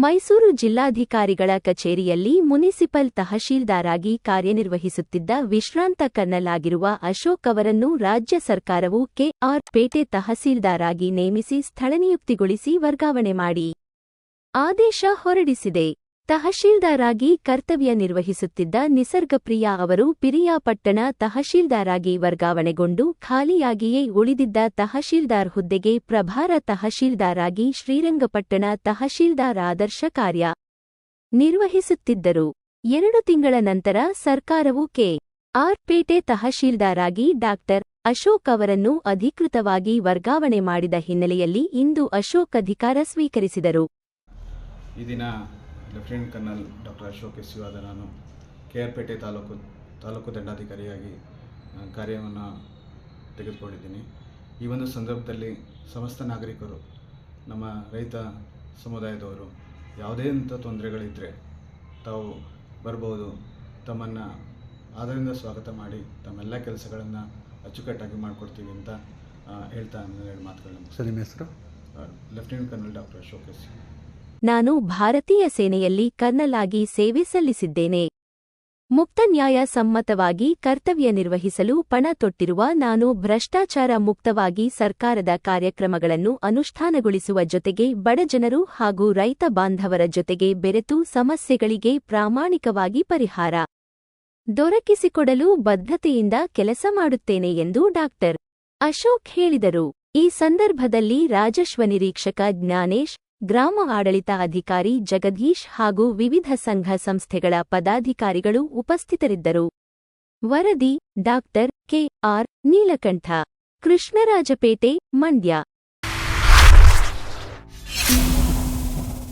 ಮೈಸೂರು ಜಿಲ್ಲಾಧಿಕಾರಿಗಳ ಕಚೇರಿಯಲ್ಲಿ ಮುನಿಸಿಪಲ್ ತಹಶೀಲ್ದಾರಾಗಿ ಕಾರ್ಯನಿರ್ವಹಿಸುತ್ತಿದ್ದ ವಿಶ್ರಾಂತ ಕರ್ನಲಾಗಿರುವ ಅಶೋಕ್ ಅವರನ್ನು ರಾಜ್ಯ ಸರ್ಕಾರವು ಕೆಆರ್ ಪೇಟೆ ತಹಸೀಲ್ದಾರಾಗಿ ನೇಮಿಸಿ ಸ್ಥಳನಿಯುಕ್ತಿಗೊಳಿಸಿ ವರ್ಗಾವಣೆ ಮಾಡಿ. ಆದೇಶ ಹೊರಡಿಸಿದೆ. ತಹಶೀಲ್ದಾರಾಗಿ ಕರ್ತವ್ಯ ನಿರ್ವಹಿಸುತ್ತಿದ್ದ ನಿಸರ್ಗಪ್ರಿಯ ಅವರು ಪಿರಿಯಾಪಟ್ಟಣ ತಹಶೀಲ್ದಾರಾಗಿ ವರ್ಗಾವಣೆಗೊಂಡು ಖಾಲಿಯಾಗಿಯೇ ಉಳಿದಿದ್ದ ತಹಶೀಲ್ದಾರ್ ಹುದ್ದೆಗೆ ಪ್ರಭಾರ ತಹಶೀಲ್ದಾರಾಗಿ ಶ್ರೀರಂಗಪಟ್ಟಣ ತಹಶೀಲ್ದಾರ್ ಆದರ್ಶ ಕಾರ್ಯ ನಿರ್ವಹಿಸುತ್ತಿದ್ದರು. ಎರಡು ತಿಂಗಳ ನಂತರ ಸರ್ಕಾರವು ಕೆ. ಆರ್. ಪೇಟೆ ತಹಶೀಲ್ದಾರಾಗಿ ಡಾಕ್ಟರ್ ಅಶೋಕ್ ಅವರನ್ನು ಅಧಿಕೃತವಾಗಿ ವರ್ಗಾವಣೆ ಮಾಡಿದ ಹಿನ್ನೆಲೆಯಲ್ಲಿ ಇಂದು ಅಶೋಕ್ ಅಧಿಕಾರ ಸ್ವೀಕರಿಸಿದರು. Lieutenant colonel doctor Ashok S U ಆದ ನಾನು ಕೆ ಆರ್ ಪೇಟೆ ತಾಲೂಕು ತಾಲೂಕು ದಂಡಾಧಿಕಾರಿಯಾಗಿ ಕಾರ್ಯವನ್ನು ತೆಗೆದುಕೊಂಡಿದ್ದೀನಿ. ಈ ಒಂದು ಸಂದರ್ಭದಲ್ಲಿ ಸಮಸ್ತ ನಾಗರಿಕರು ನಮ್ಮ ರೈತ ಸಮುದಾಯದವರು ಯಾವುದೇ ಅಂಥ ತೊಂದರೆಗಳಿದ್ದರೆ ತಾವು ಬರ್ಬೋದು. ತಮ್ಮನ್ನು ಆದರಿಂದ ಸ್ವಾಗತ ಮಾಡಿ ತಮ್ಮೆಲ್ಲ ಕೆಲಸಗಳನ್ನು ಅಚ್ಚುಕಟ್ಟಾಗಿ ಮಾಡಿಕೊಡ್ತೀವಿ ಅಂತ ಹೇಳ್ತಾ ಎರಡು ಮಾತುಗಳನ್ನು ಸರ್ ನಿಮ್ಮ ಹೆಸರು? Lieutenant colonel doctor Ashok S. ನಾನು ಭಾರತೀಯ ಸೇನೆಯಲ್ಲಿ ಕರ್ನಲಾಗಿ ಸೇವೆ ಸಲ್ಲಿಸಿದ್ದೇನೆ. ಮುಕ್ತ ನ್ಯಾಯ ಸಮ್ಮತವಾಗಿ ಕರ್ತವ್ಯ ನಿರ್ವಹಿಸಲು ಪಣ ತೊಟ್ಟಿರುವ ನಾನು ಭ್ರಷ್ಟಾಚಾರ ಮುಕ್ತವಾಗಿ ಸರ್ಕಾರದ ಕಾರ್ಯಕ್ರಮಗಳನ್ನು ಅನುಷ್ಠಾನಗೊಳಿಸುವ ಜೊತೆಗೆ ಬಡಜನರು ಹಾಗೂ ರೈತ ಬಾಂಧವರ ಜೊತೆಗೆ ಬೆರೆತು ಸಮಸ್ಯೆಗಳಿಗೆ ಪ್ರಾಮಾಣಿಕವಾಗಿ ಪರಿಹಾರ ದೊರಕಿಸಿಕೊಡಲು ಬದ್ಧತೆಯಿಂದ ಕೆಲಸ ಮಾಡುತ್ತೇನೆ ಎಂದು ಡಾಕ್ಟರ್ ಅಶೋಕ್ ಹೇಳಿದರು. ಈ ಸಂದರ್ಭದಲ್ಲಿ ರಾಜಸ್ವ ನಿರೀಕ್ಷಕ ಜ್ಞಾನೇಶ್ ಗ್ರಾಮ ಆಡಳಿತ ಅಧಿಕಾರಿ ಜಗದೀಶ್ ಹಾಗೂ ವಿವಿಧ ಸಂಘ ಸಂಸ್ಥೆಗಳ ಪದಾಧಿಕಾರಿಗಳು ಉಪಸ್ಥಿತರಿದ್ದರು. ವರದಿ ಡಾಕ್ಟರ್ ಕೆಆರ್ ನೀಲಕಂಠ, ಕೃಷ್ಣರಾಜಪೇಟೆ, ಮಂಡ್ಯ.